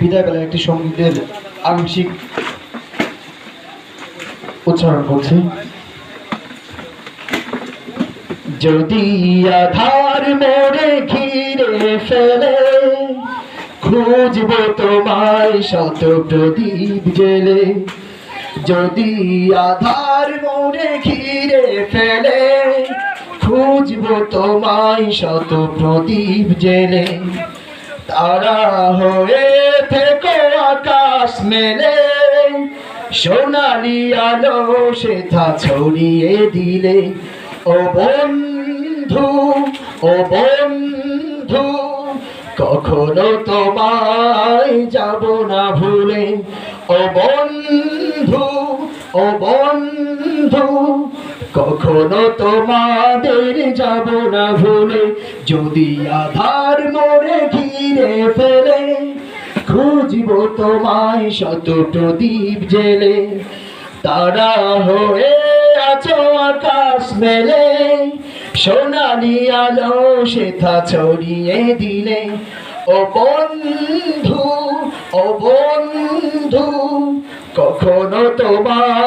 বিদায়বেলায় একটি সঙ্গীতের আংশিক উচ্চারণ করছি। যদি আধার মোড়ে ঘিরে ফেলে, খুঁজব তোমায় শত প্রদীপ জেলে। যদি আধার মোড়ে ঘিরে ফেলে, খুঁজব তোমায় শত প্রদীপ জেলে। তারা হয়ে থেকো আকাশ মেলে। সোনালি আলো সেথা ছড়িয়ে দিলে। ও বন্ধু ও বন্ধু, কখনো তোমায় যাব না ভুলে। ও বন্ধু ও বন্ধু কখনো তোমাদের যাব না ভুলে, যদি আধার মোড়ে ঘিরে ফেলে, খুঁজব তোমায় শত প্রদীপ জেলে। তারা হয়ে আছো আকাশ মেলে, সোনালি আলো সেথা ছড়িয়ে দিলে। ও বন্ধু ও বন্ধু, কখনো তোমার